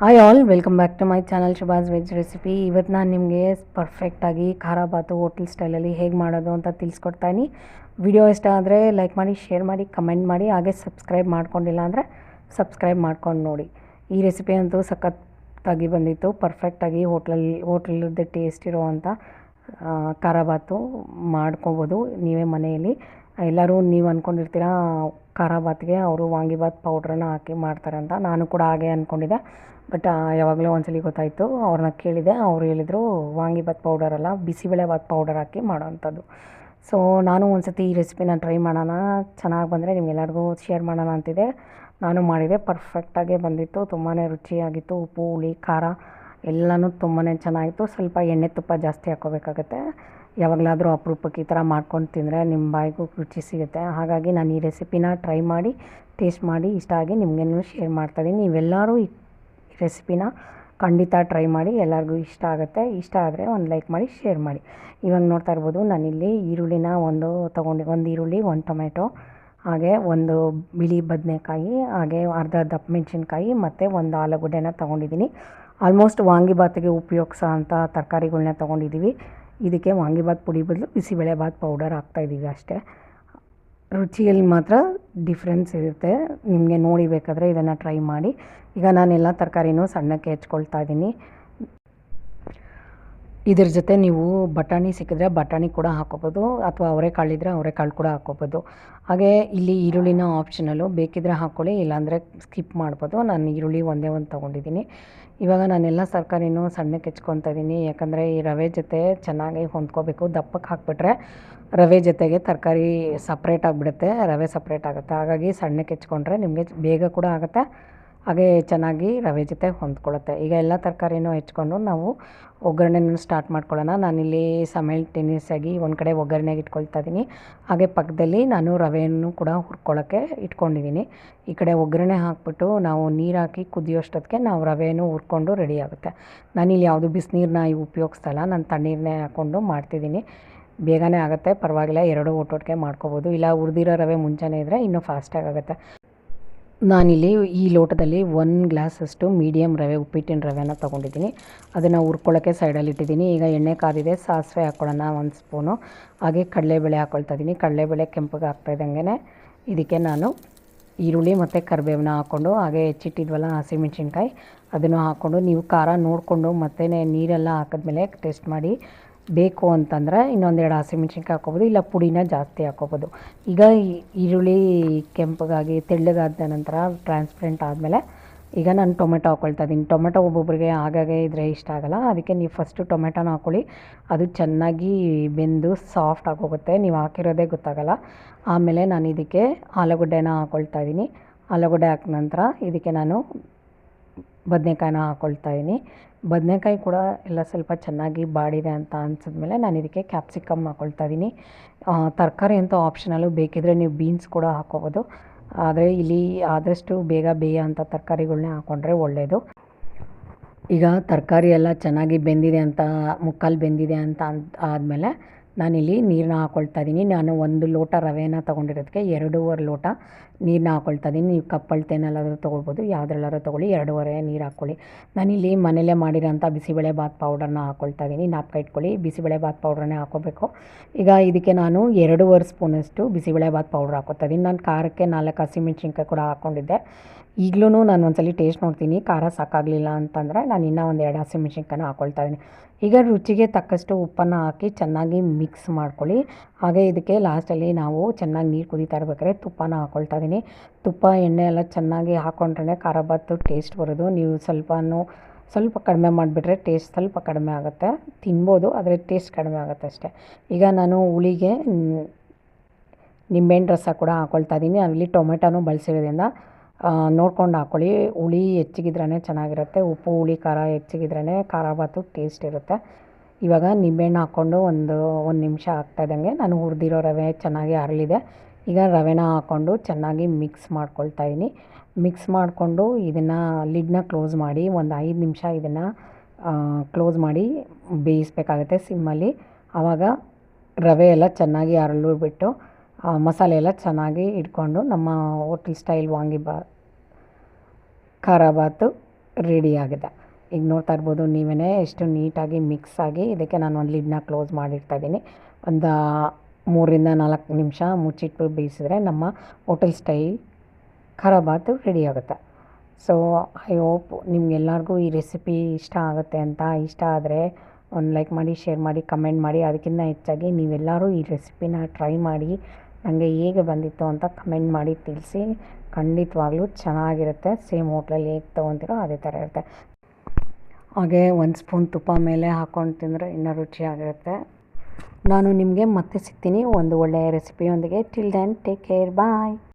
Hi all welcome back to my channel Shubha's veg recipe ಇವತ್ತು ನಾನು ನಿಮಗೆ ಪರ್ಫೆಕ್ಟಾಗಿ ಖಾರ ಬಾತು ಹೋಟೆಲ್ ಸ್ಟೈಲಲ್ಲಿ ಹೇಗೆ ಮಾಡೋದು ಅಂತ ತಿಳಿಸ್ಕೊಡ್ತಾಯಿನಿ ವಿಡಿಯೋ ಇಷ್ಟ ಆದರೆ ಲೈಕ್ ಮಾಡಿ ಶೇರ್ ಮಾಡಿ ಕಮೆಂಟ್ ಮಾಡಿ, ಹಾಗೆ ಸಬ್ಸ್ಕ್ರೈಬ್ ಮಾಡ್ಕೊಂಡಿಲ್ಲ ಅಂದರೆ ಸಬ್ಸ್ಕ್ರೈಬ್ ಮಾಡ್ಕೊಂಡು ನೋಡಿ. ಈ ರೆಸಿಪಿ ಅಂತೂ ಸಖತ್ತಾಗಿ ಬಂದಿತ್ತು ಪರ್ಫೆಕ್ಟಾಗಿ ಹೋಟ್ಲಲ್ಲಿ ಹೋಟ್ಲದ್ದು ಟೇಸ್ಟ್ ಇರೋವಂಥ ಖಾರ ಬಾತು ಮಾಡ್ಕೋಬೋದು ನೀವೇ ಮನೆಯಲ್ಲಿ. ಎಲ್ಲರೂ ನೀವು ಅಂದ್ಕೊಂಡಿರ್ತೀರ ಖಾರ ಬಾತ್ಗೆ ಅವರು ವಾಂಗಿಬಾತ್ ಪೌಡ್ರನ್ನ ಹಾಕಿ ಮಾಡ್ತಾರೆ ಅಂತ. ನಾನು ಕೂಡ ಹಾಗೆ ಅಂದ್ಕೊಂಡಿದ್ದೆ ಬಟ್ ಯಾವಾಗಲೂ ಒಂದ್ಸಲಿ ಗೊತ್ತಾಯಿತು. ಅವ್ರನ್ನ ಕೇಳಿದೆ. ಅವ್ರು ಹೇಳಿದರು ವಾಂಗಿಬಾತ್ ಪೌಡರ್ ಅಲ್ಲ ಬಿಸಿಬೇಳೆಬಾತ್ ಪೌಡರ್ ಹಾಕಿ ಮಾಡೋವಂಥದ್ದು ಸೊ ನಾನು ಒಂದು ಸತಿ ಈ ರೆಸಿಪಿನ ಟ್ರೈ ಮಾಡೋಣ. ಚೆನ್ನಾಗಿ ಬಂದರೆ ನಿಮ್ಗೆಲ್ಲರಿಗೂ ಶೇರ್ ಮಾಡೋಣ ಅಂತಿದೆ ನಾನು ಮಾಡಿದೆ. ಪರ್ಫೆಕ್ಟಾಗೆ ಬಂದಿತ್ತು. ತುಂಬಾ ರುಚಿಯಾಗಿತ್ತು. ಉಪ್ಪು, ಹುಳಿ, ಖಾರ, ಎಲ್ಲನೂ ತುಂಬಾ ಚೆನ್ನಾಗಿತ್ತು. ಸ್ವಲ್ಪ ಎಣ್ಣೆ ತುಪ್ಪ ಜಾಸ್ತಿ ಹಾಕ್ಕೋಬೇಕಾಗತ್ತೆ ಯಾವಾಗಲಾದರೂ ಅಪರೂಪಕ್ಕೆ ಈ ಥರ ಮಾಡ್ಕೊಂಡು ತಿಂದರೆ ನಿಮ್ಮ ಬಾಯಿಗೂ ರುಚಿ ಸಿಗುತ್ತೆ. ಹಾಗಾಗಿ ನಾನು ಈ ರೆಸಿಪಿನ ಟ್ರೈ ಮಾಡಿ, ಟೇಸ್ಟ್ ಮಾಡಿ, ಇಷ್ಟ ಆಗಿ ನಿಮಗೇನು ಶೇರ್ ಮಾಡ್ತಾಯಿದ್ದೀನಿ ನೀವೆಲ್ಲರೂ ಈ ರೆಸಿಪಿನ ಖಂಡಿತ ಟ್ರೈ ಮಾಡಿ, ಎಲ್ಲರಿಗೂ ಇಷ್ಟ ಆಗುತ್ತೆ. ಇಷ್ಟ ಆದರೆ ಒಂದು ಲೈಕ್ ಮಾಡಿ, ಶೇರ್ ಮಾಡಿ. ಇವಾಗ ನೋಡ್ತಾ ಇರ್ಬೋದು, ನಾನಿಲ್ಲಿ ಈರುಳ್ಳಿನ ಒಂದು ತೊಗೊಂಡು, ಒಂದು ಈರುಳ್ಳಿ, ಒಂದು ಟೊಮೆಟೊ ಹಾಗೆ ಒಂದು ಬಿಳಿ ಬದನೆಕಾಯಿ, ಹಾಗೆ ಅರ್ಧ ದಪ್ಪ ಮೆಣಸಿನ್ಕಾಯಿ, ಮತ್ತು ಒಂದು ಆಲೂಗಡ್ಡೆನ ತೊಗೊಂಡಿದ್ದೀನಿ. ಆಲ್ಮೋಸ್ಟ್ ವಾಂಗಿಬಾತಿಗೆ ಉಪಯೋಗಿಸೋ ಅಂಥ ತರಕಾರಿಗಳ್ನ ತೊಗೊಂಡಿದ್ದೀವಿ. ಇದಕ್ಕೆ ವಾಂಗಿಭಾತ್ ಪುಡಿ ಬದಲು ಬಿಸಿಬೇಳೆಬಾತ್ ಪೌಡರ್ ಹಾಕ್ತಾಯಿದ್ದೀವಿ ಅಷ್ಟೇ. ರುಚಿಯಲ್ಲಿ ಮಾತ್ರ ಡಿಫ್ರೆನ್ಸ್ ಇರುತ್ತೆ. ನಿಮಗೆ ನೋಡಿ ಬೇಕಾದರೆ ಇದನ್ನು ಟ್ರೈ ಮಾಡಿ. ಈಗ ನಾನೆಲ್ಲ ತರಕಾರಿನೂ ಸಣ್ಣಕ್ಕೆ ಹೆಚ್ಕೊಳ್ತಾ ಇದ್ದೀನಿ. ಇದ್ರ ಜೊತೆ ನೀವು ಬಟಾಣಿ ಸಿಕ್ಕಿದ್ರೆ ಬಟಾಣಿ ಕೂಡ ಹಾಕೋಬೋದು ಅಥವಾ ಇದ್ದರೆ ಅವರೆಕಾಳು ಕೂಡ ಹಾಕೋಬೋದು ಹಾಗೆ ಇಲ್ಲಿ ಈರುಳ್ಳಿನ ಆಪ್ಷನಲ್ಲು ಬೇಕಿದ್ರೆ ಹಾಕ್ಕೊಳ್ಳಿ, ಇಲ್ಲಾಂದರೆ ಸ್ಕಿಪ್ ಮಾಡ್ಬೋದು. ನಾನು ಈರುಳ್ಳಿ ಒಂದೇ ಒಂದು ತೊಗೊಂಡಿದ್ದೀನಿ. ಇವಾಗ ನಾನೆಲ್ಲ ತರಕಾರಿನೂ ಸಣ್ಣಕ್ಕೆ ಹೆಚ್ಕೊತ ಇದ್ದೀನಿ ಯಾಕಂದರೆ ಈ ರವೆ ಜೊತೆ ಚೆನ್ನಾಗಿ ಹೊಂದ್ಕೋಬೇಕು. ದಪ್ಪಕ್ಕೆ ಹಾಕ್ಬಿಟ್ರೆ ರವೆ ಜೊತೆಗೆ ತರಕಾರಿ ಸಪ್ರೇಟ್ ಆಗಿಬಿಡುತ್ತೆ. ರವೆ ಸಪ್ರೇಟ್ ಆಗುತ್ತೆ. ಹಾಗಾಗಿ ಸಣ್ಣಕ್ಕೆ ಹೆಚ್ಕೊಂಡ್ರೆ ನಿಮಗೆ ಬೇಗ ಕೂಡ ಆಗುತ್ತೆ. ಹಾಗೆ ಚೆನ್ನಾಗಿ ರವೆ ಜೊತೆ ಹೊಂದ್ಕೊಳ್ಳುತ್ತೆ. ಈಗ ಎಲ್ಲ ತರಕಾರಿನೂ ಹೆಚ್ಕೊಂಡು ನಾವು ಒಗ್ಗರಣೆನ ಸ್ಟಾರ್ಟ್ ಮಾಡ್ಕೊಳ್ಳೋಣ. ನಾನಿಲ್ಲಿ ಟೆನ್ನಿಸ್ ಆಗಿ ಒಂದು ಕಡೆ ಒಗ್ಗರಣೆಗೆ ಇಟ್ಕೊಳ್ತಾ ಇದ್ದೀನಿ ಹಾಗೆ ಪಕ್ಕದಲ್ಲಿ ನಾನು ರವೆಯನ್ನು ಕೂಡ ಹುರ್ಕೊಳ್ಳೋಕ್ಕೆ ಇಟ್ಕೊಂಡಿದ್ದೀನಿ ಈ ಕಡೆ ಒಗ್ಗರಣೆ ಹಾಕ್ಬಿಟ್ಟು ನಾವು ನೀರು ಹಾಕಿ ಕುದಿಯೋಷ್ಟೊತ್ತಿಗೆ ನಾವು ರವೆಯನ್ನು ಹುರ್ಕೊಂಡು ರೆಡಿ ಆಗುತ್ತೆ. ನಾನಿಲ್ಲಿ ಯಾವುದು ಬಿಸಿನೀರನ್ನ ಉಪಯೋಗಿಸ್ತಲ್ಲ ನಾನು ತಣ್ಣೀರನ್ನೇ ಹಾಕ್ಕೊಂಡು ಮಾಡ್ತಿದ್ದೀನಿ ಬೇಗನೆ ಆಗುತ್ತೆ. ಪರವಾಗಿಲ್ಲ, ಎರಡು ಒಟ್ಟೊಟ್ಟಿಗೆ ಮಾಡ್ಕೋಬೋದು. ಇಲ್ಲ ಉರಿದಿರೋ ರವೆ ಮುಂಚೆನೇ ಇದ್ದರೆ ಇನ್ನೂ ಫಾಸ್ಟಾಗಿ ಆಗುತ್ತೆ. ನಾನಿಲ್ಲಿ ಈ ಲೋಟದಲ್ಲಿ ಒಂದು ಗ್ಲಾಸಷ್ಟು ಮೀಡಿಯಮ್ ರವೆ, ಉಪ್ಪಿಟ್ಟಿನ ರವೆನ ತೊಗೊಂಡಿದ್ದೀನಿ. ಅದನ್ನು ಹುರ್ಕೊಳ್ಳೋಕ್ಕೆ ಸೈಡಲ್ಲಿ ಇಟ್ಟಿದ್ದೀನಿ. ಈಗ ಎಣ್ಣೆ ಕಾದಿದೆ, ಸಾಸಿವೆ ಹಾಕ್ಕೊಳ್ಳೋಣ ಒಂದು ಸ್ಪೂನು ಹಾಗೆ ಕಡಲೆಬೇಳೆ ಹಾಕ್ಕೊಳ್ತಾ ಇದ್ದೀನಿ ಕಡಲೆಬೇಳೆ ಕೆಂಪಗೆ ಹಾಕ್ತಾಯಿದ್ದಂಗೆ ಇದಕ್ಕೆ ನಾನು ಈರುಳ್ಳಿ ಮತ್ತು ಕರಿಬೇವನ್ನ ಹಾಕ್ಕೊಂಡು ಹಾಗೆ ಹೆಚ್ಚಿಟ್ಟಿದ್ವಲ್ಲ ಹಸಿಮೆಣ್ಸಿನ್ಕಾಯಿ, ಅದನ್ನು ಹಾಕ್ಕೊಂಡು ನೀವು ಖಾರ ನೋಡಿಕೊಂಡು ಮತ್ತೆ ನೀರೆಲ್ಲ ಹಾಕಿದ್ಮೇಲೆ ಟೇಸ್ಟ್ ಮಾಡಿ ಬೇಕು ಅಂತಂದರೆ ಇನ್ನೊಂದೆರಡು ಹಸಿಮೆಣ್ಸಿನ್ಕಾಯಿ ಹಾಕ್ಕೊಬೋದು, ಇಲ್ಲ ಪುಡಿನ ಜಾಸ್ತಿ ಹಾಕ್ಕೊಬೋದು. ಈಗ ಈರುಳ್ಳಿ ಕೆಂಪಗಾಗಿ ತೆಳ್ಳಗಾದ ನಂತರ ಟ್ರಾನ್ಸ್ಪರೆಂಟ್ ಆದಮೇಲೆ ಈಗ ನಾನು ಟೊಮೆಟೊ ಹಾಕ್ಕೊಳ್ತಾ ಇದ್ದೀನಿ ಟೊಮೆಟೊ ಒಬ್ಬೊಬ್ಬರಿಗೆ ಆಗಾಗೆ ಇದ್ದರೆ ಇಷ್ಟ ಆಗೋಲ್ಲ. ಅದಕ್ಕೆ ನೀವು ಫಸ್ಟು ಟೊಮೆಟೊನ ಹಾಕ್ಕೊಳ್ಳಿ ಅದು ಚೆನ್ನಾಗಿ ಬೆಂದು ಸಾಫ್ಟ್ ಆಗೋಗುತ್ತೆ. ನೀವು ಹಾಕಿರೋದೇ ಗೊತ್ತಾಗಲ್ಲ. ಆಮೇಲೆ ನಾನು ಇದಕ್ಕೆ ಆಲೂಗಡ್ಡೆನ ಹಾಕ್ಕೊಳ್ತಾ ಇದ್ದೀನಿ ಆಲೂಗಡ್ಡೆ ಹಾಕಿದ ನಂತರ ಇದಕ್ಕೆ ನಾನು ಬದನೆಕಾಯಿನ ಹಾಕ್ಕೊಳ್ತಾ ಇದ್ದೀನಿ ಬದನೆಕಾಯಿ ಕೂಡ ಎಲ್ಲ ಸ್ವಲ್ಪ ಚೆನ್ನಾಗಿ ಬಾಡಿದೆ ಅಂತ ಅನ್ಸಿದ್ಮೇಲೆ ನಾನು ಇದಕ್ಕೆ ಕ್ಯಾಪ್ಸಿಕಮ್ ಹಾಕ್ಕೊಳ್ತಾ ಇದ್ದೀನಿ ತರಕಾರಿ ಅಂತ ಆಪ್ಷನಲ್ಲು ಬೇಕಿದ್ದರೆ ನೀವು ಬೀನ್ಸ್ ಕೂಡ ಹಾಕ್ಕೋಬೋದು ಆದರೆ ಇಲ್ಲಿ ಆದಷ್ಟು ಬೇಗ ಬೇಯ ಅಂಥ ತರಕಾರಿಗಳನ್ನ ಹಾಕ್ಕೊಂಡ್ರೆ ಒಳ್ಳೆಯದು ಈಗ ತರಕಾರಿ ಎಲ್ಲ ಚೆನ್ನಾಗಿ ಬೆಂದಿದೆ ಅಂತ, ಮುಕ್ಕಾಲು ಬೆಂದಿದೆ ಅಂತ ಆದಮೇಲೆ ನಾನಿಲ್ಲಿ ನೀರನ್ನ ಹಾಕ್ಕೊಳ್ತಾ ಇದ್ದೀನಿ ನಾನು ಒಂದು ಲೋಟ ರವೆನ ತೊಗೊಂಡಿರೋದಕ್ಕೆ ಎರಡೂವರೆ ಲೋಟ ನೀರನ್ನ ಹಾಕ್ಕೊಳ್ತಾ ಇದ್ದೀನಿ ನೀವು ಕಪ್ಪಳ್ತೇನೆಲ್ಲಾದರೂ ತೊಗೊಳ್ಬೋದು, ಯಾವುದ್ರಲ್ಲಾದ್ರೂ ತೊಗೊಳ್ಳಿ, ಎರಡೂವರೆ ನೀರು ಹಾಕ್ಕೊಳ್ಳಿ. ನಾನಿಲ್ಲಿ ಮನೇಲೇ ಮಾಡಿರೋಂಥ ಬಿಸಿಬೇಳೆ ಬಾತ್ ಪೌಡರ್ನ ಹಾಕ್ಕೊಳ್ತಾ ಇದ್ದೀನಿ ನಾಪ್ಕ ಇಟ್ಕೊಳ್ಳಿ, ಬಿಸಿಬೇಳೆ ಬಾತ್ ಪೌಡ್ರನ್ನೇ ಹಾಕ್ಕೋಬೇಕು. ಈಗ ಇದಕ್ಕೆ ನಾನು ಎರಡೂವರೆ ಸ್ಪೂನಷ್ಟು ಬಿಸಿಬೇಳೆ ಬಾತ್ ಪೌಡ್ರ್ ಹಾಕ್ಕೊತಾ ಇದ್ದೀನಿ ನಾನು ಖಾರಕ್ಕೆ ನಾಲ್ಕು ಹಸಿಮೆಣ್ಸಿನ್ಕಾಯಿ ಕೂಡ ಹಾಕ್ಕೊಂಡಿದ್ದೆ ಈಗಲೂ ನಾನು ಒಂದ್ಸಲಿ ಟೇಸ್ಟ್ ನೋಡ್ತೀನಿ, ಖಾರ ಸಾಕಾಗಲಿಲ್ಲ ಅಂತಂದರೆ ನಾನು ಇನ್ನೂ ಒಂದು ಎರಡು ಹಸಿಮೆಣ್ಸಿನ್ಕಾಯಿನ ಹಾಕ್ಕೊಳ್ತಾ ಇದ್ದೀನಿ ಈಗ ರುಚಿಗೆ ತಕ್ಕಷ್ಟು ಉಪ್ಪನ್ನು ಹಾಕಿ ಚೆನ್ನಾಗಿ ಮಿಕ್ಸ್ ಮಾಡ್ಕೊಳ್ಳಿ. ಹಾಗೆ ಇದಕ್ಕೆ ಲಾಸ್ಟಲ್ಲಿ ನಾವು ಚೆನ್ನಾಗಿ ನೀರು ಕುದೀತಾ ಇರ್ಬೇಕಾದ್ರೆ ತುಪ್ಪನ ಹಾಕ್ಕೊಳ್ತಾ ಇದ್ದೀನಿ ತುಪ್ಪ, ಎಣ್ಣೆ ಎಲ್ಲ ಚೆನ್ನಾಗಿ ಹಾಕ್ಕೊಂಡ್ರೆ ಖಾರ ಬಾತು ಟೇಸ್ಟ್ ಬರೋದು. ನೀವು ಸ್ವಲ್ಪನೂ ಸ್ವಲ್ಪ ಕಡಿಮೆ ಮಾಡಿಬಿಟ್ರೆ ಟೇಸ್ಟ್ ಸ್ವಲ್ಪ ಕಡಿಮೆ ಆಗುತ್ತೆ. ತಿನ್ಬೋದು, ಆದರೆ ಟೇಸ್ಟ್ ಕಡಿಮೆ ಆಗುತ್ತೆ ಅಷ್ಟೇ. ಈಗ ನಾನು ಹುಳಿಗೆ ನಿಂಬೆಹಣ್ಣು ರಸ ಕೂಡ ಹಾಕ್ಕೊಳ್ತಾ ಇದ್ದೀನಿ. ಅಲ್ಲಿ ಟೊಮೆಟೊನೂ ಬಳಸಿರೋದ್ರಿಂದ ನೋಡ್ಕೊಂಡು ಹಾಕ್ಕೊಳ್ಳಿ ಹುಳಿ ಹೆಚ್ಚಿಗಿದ್ರೇ ಚೆನ್ನಾಗಿರುತ್ತೆ. ಉಪ್ಪು, ಹುಳಿ, ಖಾರ ಹೆಚ್ಚಿಗಿದ್ರೇ ಖಾರ ಬಾತು ಟೇಸ್ಟ್ ಇರುತ್ತೆ. ಇವಾಗ ನಿಂಬೆಹಣ್ಣು ಹಾಕ್ಕೊಂಡು ಒಂದು ಒಂದು ನಿಮಿಷ ಆಗ್ತಾಯಿದ್ದಂಗೆ ನಾನು ಹುರಿದಿರೋ ರವೆ ಚೆನ್ನಾಗಿ ಅರಳಿದೆ ಈಗ ರವೆನ ಹಾಕ್ಕೊಂಡು ಚೆನ್ನಾಗಿ ಮಿಕ್ಸ್ ಮಾಡ್ಕೊಳ್ತಾ ಇದ್ದೀನಿ ಮಿಕ್ಸ್ ಮಾಡಿಕೊಂಡು ಇದನ್ನು ಲಿಡ್ನ ಕ್ಲೋಸ್ ಮಾಡಿ ಒಂದು ಐದು ನಿಮಿಷ ಇದನ್ನು ಕ್ಲೋಸ್ ಮಾಡಿ ಬೇಯಿಸ್ಬೇಕಾಗತ್ತೆ ಸಿಮ್ಮಲ್ಲಿ. ಆವಾಗ ರವೆ ಎಲ್ಲ ಚೆನ್ನಾಗಿ ಅರಳಿಬಿಟ್ಟು ಮಸಾಲೆ ಎಲ್ಲ ಚೆನ್ನಾಗಿ ಇಟ್ಕೊಂಡು ನಮ್ಮ ಹೋಟೆಲ್ ಸ್ಟೈಲ್ ವಾಂಗಿಬಾತ್ ಖಾರ ಬಾತು ರೆಡಿಯಾಗಿದೆ ಈಗ ನೋಡ್ತಾ ಇರ್ಬೋದು ನೀವೇ ಎಷ್ಟು ನೀಟಾಗಿ ಮಿಕ್ಸ್ ಆಗಿ ಇದಕ್ಕೆ ನಾನು ಒಂದು ಲಿಡ್ನ ಕ್ಲೋಸ್ ಮಾಡಿರ್ತಾ ಇದ್ದೀನಿ ಒಂದು ಮೂರರಿಂದ ನಾಲ್ಕು ನಿಮಿಷ ಮುಚ್ಚಿಟ್ಟು ಬೇಯಿಸಿದ್ರೆ ನಮ್ಮ ಹೋಟೆಲ್ ಸ್ಟೈಲ್ ಖರಾಬಾತು ರೆಡಿ ಆಗುತ್ತೆ. ಸೊ ಐ ಹೋಪ್ ನಿಮ್ಗೆಲ್ಲರಿಗೂ ಈ ರೆಸಿಪಿ ಇಷ್ಟ ಆಗುತ್ತೆ ಅಂತ ಇಷ್ಟ ಆದರೆ ಒಂದು ಲೈಕ್ ಮಾಡಿ ಶೇರ್ ಮಾಡಿ ಕಮೆಂಟ್ ಮಾಡಿ. ಅದಕ್ಕಿಂತ ಹೆಚ್ಚಾಗಿ ನೀವೆಲ್ಲರೂ ಈ ರೆಸಿಪಿನ ಟ್ರೈ ಮಾಡಿ. ನನಗೆ ಹೇಗೆ ಬಂದಿತ್ತು ಅಂತ ಕಮೆಂಟ್ ಮಾಡಿ ತಿಳಿಸಿ. ಖಂಡಿತವಾಗ್ಲೂ ಚೆನ್ನಾಗಿರುತ್ತೆ. ಸೇಮ್ ಹೋಟ್ಲಲ್ಲಿ ಹೇಗೆ ತೊಗೊತೀರೋ ಅದೇ ಥರ ಇರುತ್ತೆ. ಹಾಗೆ ಒಂದು ಸ್ಪೂನ್ ತುಪ್ಪ ಮೇಲೆ ಹಾಕ್ಕೊಂಡು ತಿಂದರೆ ಇನ್ನೂ ರುಚಿಯಾಗಿರುತ್ತೆ. ನಾನು ನಿಮಗೆ ಮತ್ತೆ ಸಿಗ್ತೀನಿ ಒಂದು ಒಳ್ಳೆಯ ರೆಸಿಪಿಯೊಂದಿಗೆ. Till then take care bye